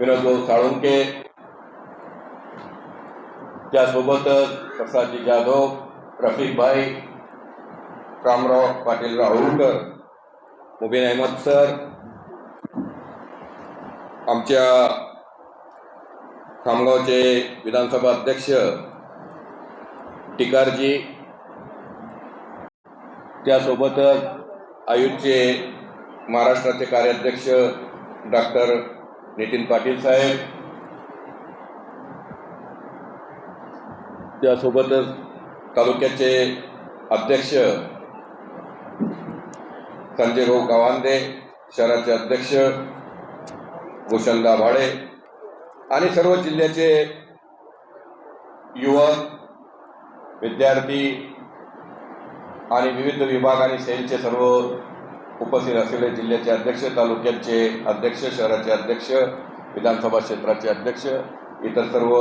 विनोदभाऊ साळुंके. त्यासोबतच प्रसादजी जाधव रफिकभाई रामराव पाटील राहुलकर मुबीन अहमद सर आमच्या खामगावचे विधानसभा अध्यक्ष टिकारजी त्यासोबतच आयुषचे महाराष्ट्राचे कार्याध्यक्ष डॉक्टर नितीन पाटील साहेब. त्यासोबतच तालुक्याचे अध्यक्ष संजय भाऊ गावांदे शहराचे अध्यक्ष भूषणदा भाडे आणि सर्व जिल्ह्याचे युवक विद्यार्थी आणि विविध विभाग आणि सेलचे सर्व उपस्थित असलेले जिल्ह्याचे अध्यक्ष तालुक्याचे अध्यक्ष शहराचे अध्यक्ष विधानसभा क्षेत्राचे अध्यक्ष इतर सर्व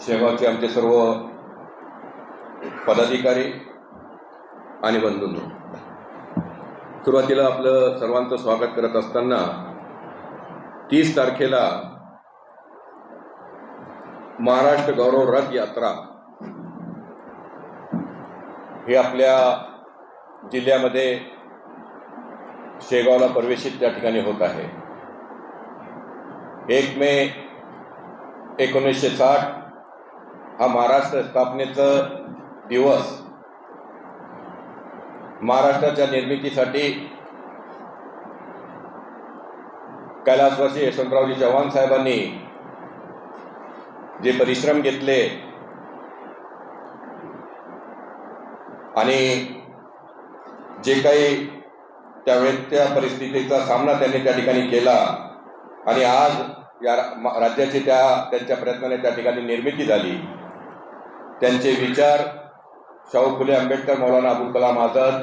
शेगावचे आमचे सर्व पदाधिकारी आणि बंधूंनो. सुरुवातीला आपलं सर्वांचं स्वागत करत असताना तीस तारखेला महाराष्ट्र गौरव रथ यात्रा हे आपल्या जिल्ह्यामध्ये शेगावला प्रवेशित त्या ठिकाणी होत आहे. एक मे एकोणीसशे साठ हा महाराष्ट्र स्थापनेचं दिवस महाराष्ट्राच्या निर्मितीसाठी कैलासवासी यशवंतरावजी चव्हाण साहेबांनी जे परिश्रम घेतले आणि जे काही त्यावेळेच्या परिस्थितीचा सामना त्यांनी त्या ठिकाणी केला. आणि आज या रा- राज्याची त्या त्यांच्या प्रयत्नाने त्या ठिकाणी निर्मिती झाली. त्यांचे विचार शाहू फुले आंबेडकर मौलाना अबुल कलाम आझाद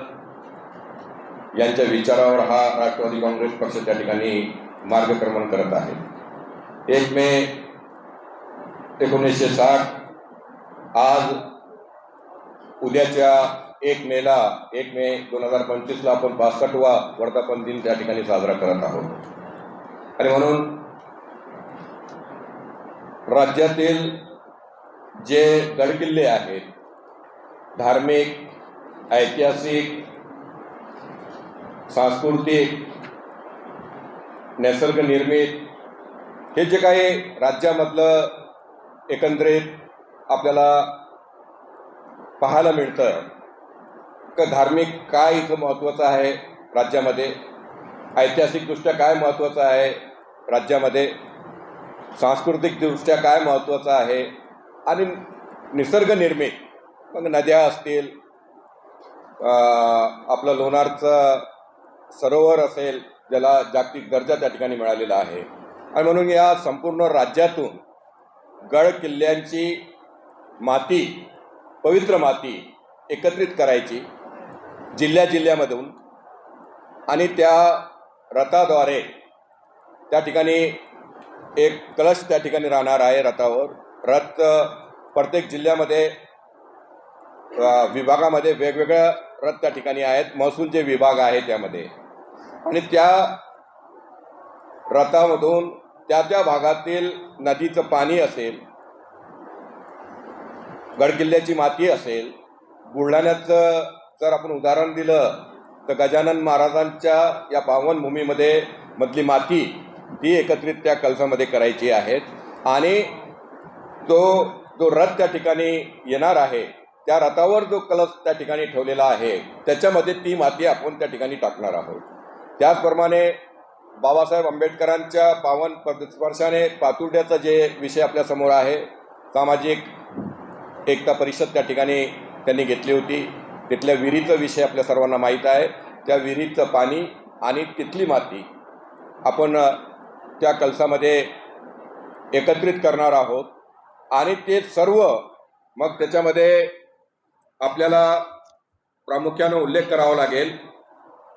यांच्या विचारावर हा राष्ट्रवादी काँग्रेस पक्ष त्या ठिकाणी मार्गक्रमण करत आहे. एक मे एकोणीसशे साठ आज उद्याच्या एक मेला एक मे दोन हजार पंचवीसला आपण बासष्टवा वर्धापन दिन त्या ठिकाणी साजरा करत आहोत. आणि म्हणून राज्यातील जे गडकिल्ले आहेत धार्मिक ऐतिहासिक सांस्कृतिक नैसर्ग निर्मित हे जे काही राज्यामधलं एकंदरीत आपल्याला पाहायला मिळतं धार्मिक काय इथं महत्त्वाचं आहे राज्यामध्ये? ऐतिहासिकदृष्ट्या काय महत्त्वाचं आहे राज्यामध्ये? सांस्कृतिकदृष्ट्या काय महत्त्वाचं आहे? आणि निसर्गनिर्मित मग नद्या असतील आपलं लोणारचं सरोवर असेल ज्याला जागतिक दर्जा त्या ठिकाणी मिळालेला आहे. आणि म्हणून या संपूर्ण राज्यातून गड किल्ल्यांची माती पवित्र माती एकत्रित करायची. जिल्ह्या जिल्ह्यामधून आणि त्या रथाद्वारे त्या ठिकाणी एक कलश त्या ठिकाणी राहणार आहे रथावर. रथ प्रत्येक जिल्ह्यामध्ये विभागामध्ये वेगवेगळ्या रथ त्या ठिकाणी आहेत. महसूलचे विभाग आहे त्यामध्ये. आणि त्या रथामधून त्या त्या भागातील नदीचं पाणी असेल गडकिल्ल्याची माती असेल बुलढाण्याचं जर आपण उदाहरण दिलं तर गजानन महाराजांच्या या पावनभूमीमध्ये मधली माती ती एकत्रित त्या कलशामध्ये करायची आहेत आणि तो जो रथ त्या ठिकाणी येणार आहे त्या रथावर जो कलश त्या ठिकाणी ठेवलेला आहे त्याच्यामध्ये ती माती आपण त्या ठिकाणी टाकणार आहोत. त्याचप्रमाणे बाबासाहेब आंबेडकरांच्या पावन स्पर्शाने पातुर्ड्याचा जे विषय आपल्यासमोर आहे सामाजिक एकता परिषद त्या ठिकाणी त्यांनी घेतली होती. तिथल्या विहिरीचा विषय आपल्या सर्वांना माहीत आहे. त्या विहिरीचं पाणी आणि तिथली माती आपण त्या कलसामध्ये एकत्रित करणार आहोत. आणि ते सर्व मग त्याच्यामध्ये आपल्याला प्रामुख्यानं उल्लेख करावा लागेल.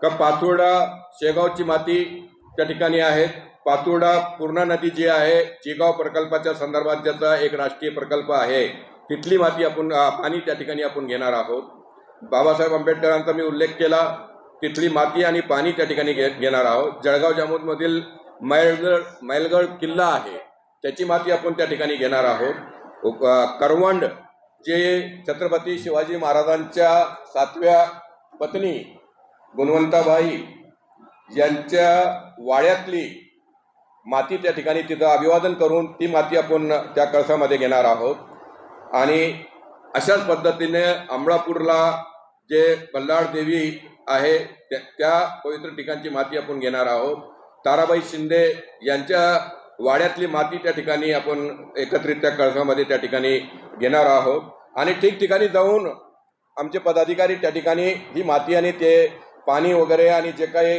का पाचोडा शेगावची माती त्या ठिकाणी आहे. पातुर्डा पूर्णा नदी जी आहे जिगाव प्रकल्पाच्या संदर्भात ज्याचा एक राष्ट्रीय प्रकल्प आहे. तिथली माती आपण पाणी त्या ठिकाणी आपण घेणार आहोत. बाबासाहेब आंबेडकरांचा मी उल्लेख केला. तिथली माती आणि पाणी त्या ठिकाणी घे घेणार आहोत. जळगाव जामोदमधील मैलगड मैलगड किल्ला आहे. त्याची माती आपण त्या ठिकाणी घेणार आहोत. करवंड जे छत्रपती शिवाजी महाराजांच्या सातव्या पत्नी गुणवंताबाई यांच्या वाड्यातली माती त्या ठिकाणी तिथं अभिवादन करून ती माती आपण त्या कळसामध्ये घेणार आहोत. आणि अशाच पद्धतीने अमळापूरला जे बल्लाळ देवी आहे त्या त्या पवित्र ठिकाणची माती आपण घेणार आहोत. ताराबाई शिंदे यांच्या वाड्यातली माती त्या ठिकाणी आपण एकत्रित त्या कळसामध्ये त्या ठिकाणी घेणार आहोत. आणि ठिकठिकाणी जाऊन आमचे पदाधिकारी त्या ठिकाणी ही माती आणि ते पाणी वगैरे आणि जे काही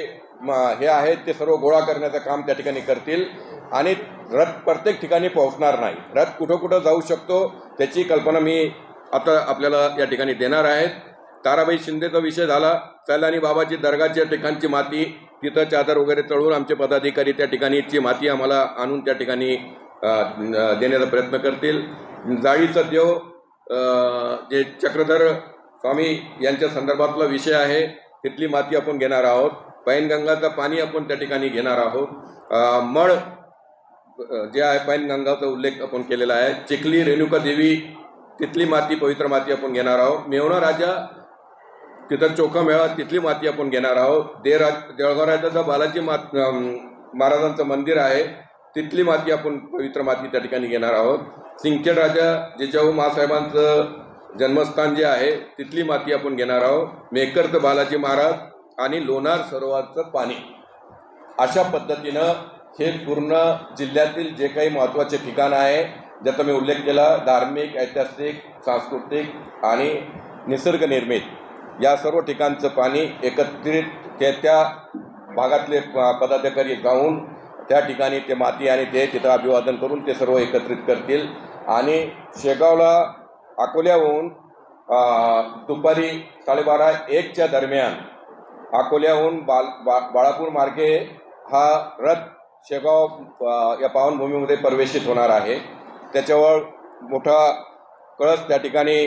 हे आहेत ते सर्व गोळा करण्याचं काम त्या ठिकाणी करतील. आणि रथ प्रत्येक ठिकाणी पोहोचणार नाही. रथ कुठं कुठं जाऊ शकतो त्याची कल्पना मी आता आपल्याला या ठिकाणी देणार आहेत ताराबाई शिंदेचा विषय झाला सैलानी बाबाची दर्गाच्या ठिकाणची माती तिथं चादर वगैरे चढवून आमचे पदाधिकारी त्या ठिकाणीची माती आम्हाला आणून त्या ठिकाणी देण्याचा प्रयत्न करतील. जाळीचा देव जे चक्रधर स्वामी यांच्या संदर्भातला विषय आहे तिथली माती आपण घेणार आहोत. पैनगंगाचं पाणी आपण त्या ठिकाणी घेणार आहोत. मळ जे आहे पैनगंगाचा उल्लेख आपण केलेला आहे. चिखली रेणुका देवी तिथली माती पवित्र माती आपण घेणार आहोत. मेवणा राजा तिथं चोखा मेळा तिथली माती आपण घेणार आहोत. देराज देळगाव राजाचं बालाजी मात महाराजांचं मंदिर आहे. तिथली माती आपण पवित्र माती त्या ठिकाणी घेणार आहोत. सिंखेड राजा जिजाऊ मासाहेबांचं जन्मस्थान जे आहे तिथली माती आपण घेणार आहोत. मेकरचं बालाजी महाराज आणि लोणार सरोवरचं पाणी. अशा पद्धतीनं हे पूर्ण जिल्ह्यातील जे काही महत्त्वाचे ठिकाण आहे ज्याचा मी उल्लेख केला धार्मिक ऐतिहासिक सांस्कृतिक आणि निसर्गनिर्मित. या सर्व ठिकाणचं पाणी एकत्रित त्या त्या भागातले प- पदाधिकारी जाऊन त्या ठिकाणी ते माती आणि ते तिथं अभिवादन करून ते सर्व एकत्रित करतील. आणि शेगावला अकोल्याहून दुपारी साडेबारा एकच्या दरम्यान अकोल्याहून बाल बा बाळापूर मार्गे हा रथ शेगाव या पावनभूमीमध्ये प्रवेशित होणार आहे. त्याच्यावर मोठा कळस त्या ठिकाणी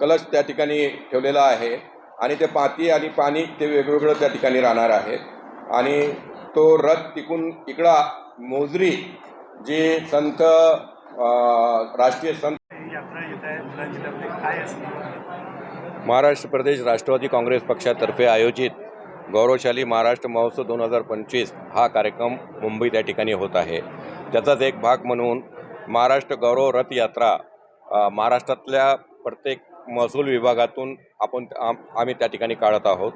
कलश त्या ठिकाणी ठेवलेला आहे आणि ते पाती आणि पाणी ते वेगवेगळं त्या ठिकाणी राहणार आहे. आणि तो रथ तिकून इकडा मोजरी जे संत राष्ट्रीय संत असणार महाराष्ट्र प्रदेश राष्ट्रवादी काँग्रेस पक्षातर्फे आयोजित गौरवशाली महाराष्ट्र महोत्सव दोन हजार पंचवीस हा कार्यक्रम मुंबई त्या ठिकाणी होत आहे. त्याचाच एक भाग म्हणून महाराष्ट्र गौरव रथ यात्रा अ, महाराष्ट्रातल्या प्रत्येक महसूल विभागातून आपण आम आम्ही त्या ठिकाणी काढत आहोत.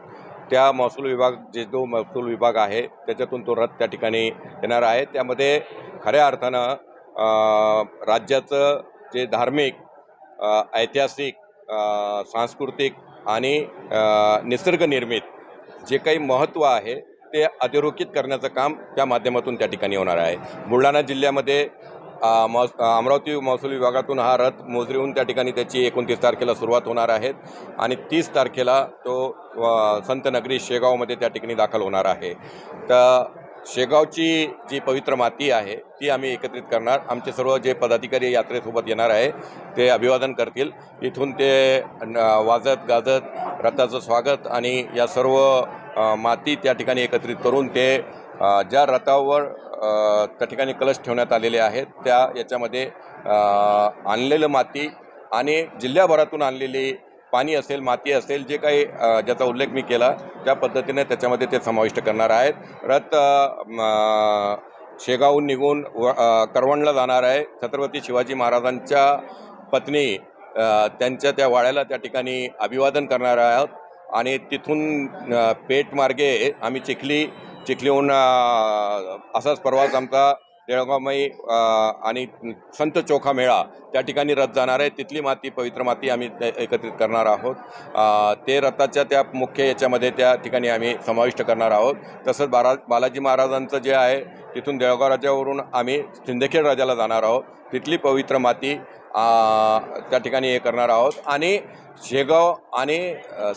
त्या महसूल विभाग जे जो महसूल विभाग आहे त्याच्यातून तो रथ त्या ठिकाणी येणार आहे. त्यामध्ये खऱ्या अर्थानं राज्याचं जे धार्मिक ऐतिहासिक सांस्कृतिक आणि निसर्गनिर्मित जे काही महत्त्व आहे ते अधोरेखित करण्याचं काम त्या माध्यमातून त्या ठिकाणी होणार आहे. बुलढाणा जिल्ह्यामध्ये अमरावती महसूल विभागातून हा रथ मोजरीहून त्या ठिकाणी त्याची एकोणतीस तारखेला सुरुवात होणार आहे आणि तीस तारखेला तो संतनगरी शेगावमध्ये त्या ठिकाणी दाखल होणार आहे. तर शेगावची जी पवित्र माती आहे ती आम्ही एकत्रित करणार. आमचे सर्व जे पदाधिकारी यात्रेसोबत येणार आहे ते अभिवादन करतील. इथून ते न- वाजत गाजत रथाचं स्वागत आणि या सर्व माती त्या ठिकाणी एकत्रित करून ते ज्या रथावर त्या ठिकाणी कलश ठेवण्यात आलेले आहेत त्या याच्यामध्ये आणलेलं माती आणि जिल्ह्याभरातून आणलेली पाणी असेल माती असेल जे काही ज्याचा उल्लेख मी केला त्या पद्धतीने त्याच्यामध्ये ते समाविष्ट करणार आहेत. रथ शेगावहून निघून व करवणला जाणार आहे. छत्रपती शिवाजी महाराजांच्या पत्नी त्यांच्या त्या वाड्याला त्या ठिकाणी अभिवादन करणार आहोत. आणि तिथून पेठमार्गे आम्ही चिखली चिखलीहून असाच प्रवास आमचा देळगावमयी आणि संत चोखा मेळा त्या ठिकाणी रथ जाणार आहे. तिथली माती पवित्र माती आम्ही एकत्रित करणार आहोत. ते रथाच्या त्या मुख्य याच्यामध्ये त्या ठिकाणी आम्ही समाविष्ट करणार आहोत. तसंच बारा बालाजी महाराजांचं जे आहे तिथून देळगाव राजावरून आम्ही सिंदखेड राजाला जाणार आहोत. तिथली पवित्र माती त्या ठिकाणी हे करणार आहोत. आणि शेगाव आणि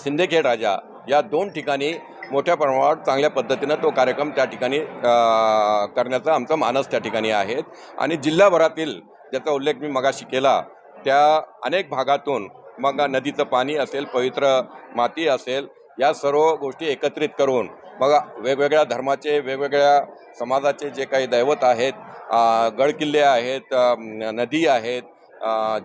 सिंदखेड राजा या दोन ठिकाणी मोठ्या प्रमाणावर चांगल्या पद्धतीनं तो कार्यक्रम त्या ठिकाणी करण्याचा आमचा मानस त्या ठिकाणी आहेत. आणि जिल्हाभरातील ज्याचा उल्लेख मी मगाशी केला त्या अनेक भागातून मग नदीचं पाणी असेल पवित्र माती असेल या सर्व गोष्टी एकत्रित करून मग वेगवेगळ्या धर्माचे वेगवेगळ्या समाजाचे जे काही दैवत आहेत गडकिल्ले आहेत नदी आहेत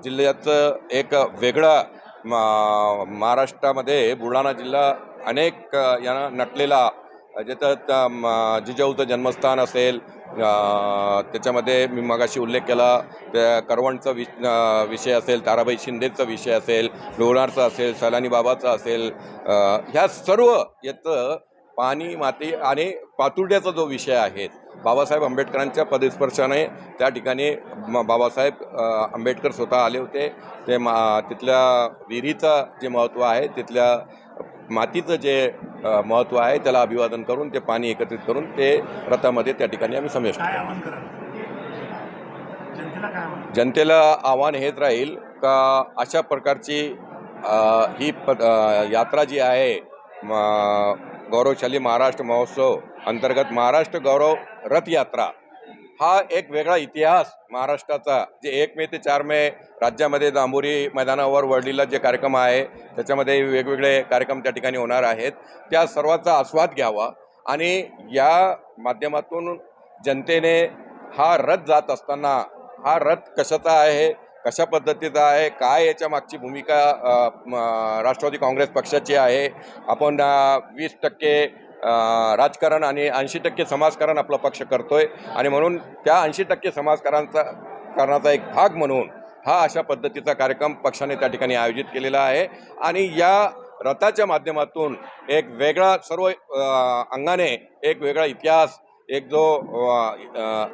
जिल्ह्याचं एक वेगळं मा- महाराष्ट्रामध्ये बुलढाणा जिल्हा अनेक यांना नटलेला ज्याचं जिजाऊचं जन्मस्थान असेल त्याच्यामध्ये मी मगाशी उल्लेख केला त्या करवणचा वि विषय असेल ताराबाई शिंदेचा विषय असेल लोणारचा असेल सलानी बाबाचा असेल ह्या सर्व याचं पाणी माती आणि पातुर्ड्याचा जो विषय आहे बाबासाहेब आंबेडकरांच्या पदस्पर्शाने त्या ठिकाणी म बाबासाहेब आंबेडकर स्वतः आले होते. ते मा तिथल्या विहिरीचं जे महत्त्व आहे तिथल्या मातीचं जे महत्त्व आहे त्याला अभिवादन करून ते पाणी एकत्रित करून ते रथामध्ये त्या ठिकाणी आम्ही समाविष्ट कराल? जनतेला आव्हान हेच राहील का अशा प्रकारची ही प यात्रा जी आहे म- गौरवशाली महाराष्ट्र महोत्सव अंतर्गत महाराष्ट्र गौरव रथ यात्रा हा एक वेगळा इतिहास महाराष्ट्राचा जे एक मे ते चार मे राज्यामध्ये दांबोरी मैदानावर वळलेला जे कार्यक्रम आहे त्याच्यामध्ये वेगवेगळे कार्यक्रम त्या ठिकाणी होणार आहेत. त्या सर्वाचा आस्वाद घ्यावा आणि या माध्यमातून जनतेने हा रथ जात असताना हा रथ कशाचा आहे कशा पद्धतीचा आहे काय याच्या मागची भूमिका राष्ट्रवादी काँग्रेस पक्षाची आहे आपण वीस टक्के राजकारण आणि ऐंशी टक्के समाजकारण आपला पक्ष करतोय. आणि म्हणून त्या ऐंशी टक्के समाजकारांचा करण्याचा एक भाग म्हणून हा अशा पद्धतीचा कार्यक्रम पक्षाने त्या ठिकाणी आयोजित केलेला आहे. आणि या रथाच्या माध्यमातून एक वेगळा सर्व अंगाने एक वेगळा इतिहास एक जो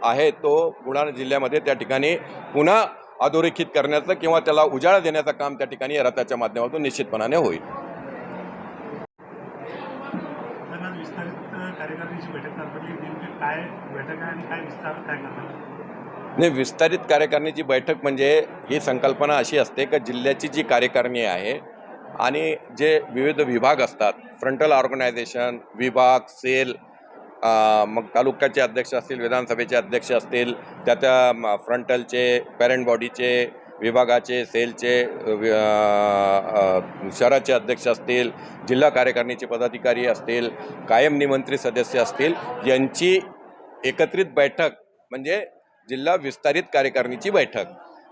आहे तो बुलढाणा जिल्ह्यामध्ये त्या ठिकाणी पुन्हा अधोरेखित करण्याचं किंवा त्याला उजाळा देण्याचं काम त्या ठिकाणी या रथाच्या माध्यमातून निश्चितपणाने होईल तर आज विस्तारित कार्यकारिणीची बैठक पार पडली नेमकी काय बैठक आणि काय विस्तार काय करणार? नाही विस्तारित कार्यकारिणीची बैठक म्हणजे ही संकल्पना अशी असते की जिल्ह्याची जी कार्यकारिणी आहे आणि जे विविध विभाग असतात फ्रंटल ऑर्गनायझेशन विभाग सेल मग तालुक्याचे अध्यक्ष असतील विधानसभेचे अध्यक्ष असतील त्या त्या फ्रंटलचे पॅरेंट बॉडीचे विभागाचे सेलचे शहराचे अध्यक्ष असतील जिल्हा कार्यकारिणीचे पदाधिकारी असतील कायम निमंत्रित सदस्य असतील यांची एकत्रित बैठक म्हणजे जिल्हा विस्तारित कार्यकारिणीची बैठक.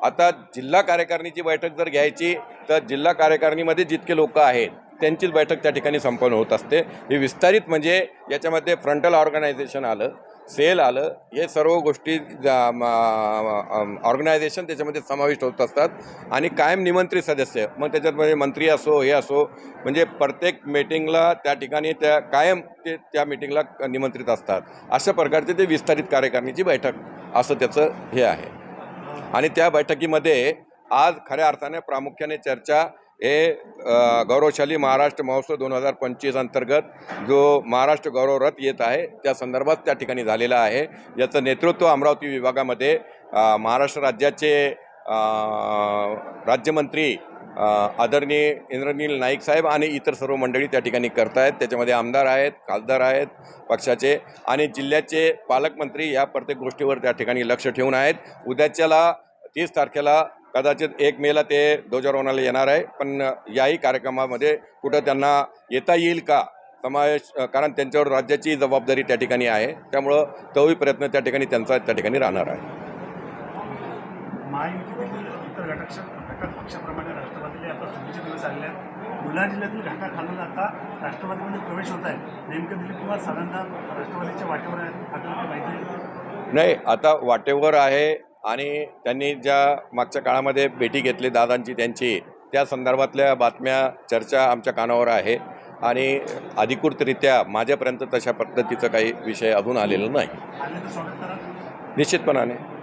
आता जिल्हा कार्यकारिणीची बैठक जर घ्यायची तर जिल्हा कार्यकारिणीमध्ये जितके लोक आहेत त्यांचीच बैठक त्या ठिकाणी संपन्न होत असते. ही विस्तारित म्हणजे याच्यामध्ये फ्रंटल ऑर्गनायझेशन आलं सेल आलं हे सर्व गोष्टी ऑर्गनायझेशन त्याच्यामध्ये समाविष्ट होत असतात. आणि कायम निमंत्रित सदस्य मग त्याच्यामध्ये मंत्री असो हे असो म्हणजे प्रत्येक मीटिंगला त्या ठिकाणी त्या कायम ते त्या मीटिंगला निमंत्रित असतात. अशा प्रकारचे ते विस्तारित कार्यकारिणीची बैठक असं त्याचं हे आहे. आणि त्या बैठकीमध्ये आज खऱ्या अर्थाने प्रामुख्याने चर्चा हे गौरवशाली महाराष्ट्र महोत्सव दोन हजार पंचवीस अंतर्गत जो महाराष्ट्र गौरव रथ येत आहे त्या संदर्भात त्या ठिकाणी झालेला आहे. याचं नेतृत्व अमरावती विभागामध्ये महाराष्ट्र राज्याचे राज्यमंत्री आदरणीय इंद्रनील नाईक साहेब आणि इतर सर्व मंडळी त्या ठिकाणी करतायत. त्याच्यामध्ये आमदार आहेत खासदार आहेत पक्षाचे आणि जिल्ह्याचे पालकमंत्री या प्रत्येक गोष्टीवर त्या ठिकाणी लक्ष ठेवून आहेत. उद्याच्याला तीस तारखेला कदाचित एक मेला ते ध्वजारोहणाला येणार आहे. पण याही कार्यक्रमामध्ये कुठं त्यांना येता येईल का? समावेश कारण त्यांच्यावर राज्याची जबाबदारी त्या ठिकाणी आहे. त्यामुळं तोही प्रयत्न त्या ठिकाणी त्यांचा त्या ठिकाणी राहणार आहे. महायुतीतील इतर घटक घटक पक्षाप्रमाणे राष्ट्रवादीला आता सुगीचे दिवस आलेले आहेत. बुलढाणा जिल्ह्यातील घाटा खालून आता राष्ट्रवादीमध्ये प्रवेश होत आहे. नेमकं दिलीप कुमार साधारणतः राष्ट्रवादीच्या वाटेवर आहेत. आपल्याला काही माहिती आहे नाही आता वाटेवर आहे. आणि त्यांनी ज्या मागच्या काळामध्ये भेटी घेतली दादांची त्यांची त्या संदर्भातल्या बातम्या चर्चा आमच्या कानावर आहे. आणि अधिकृतरित्या माझ्यापर्यंत तशा पद्धतीचं काही विषय अजून आलेला नाही. निश्चितपणाने.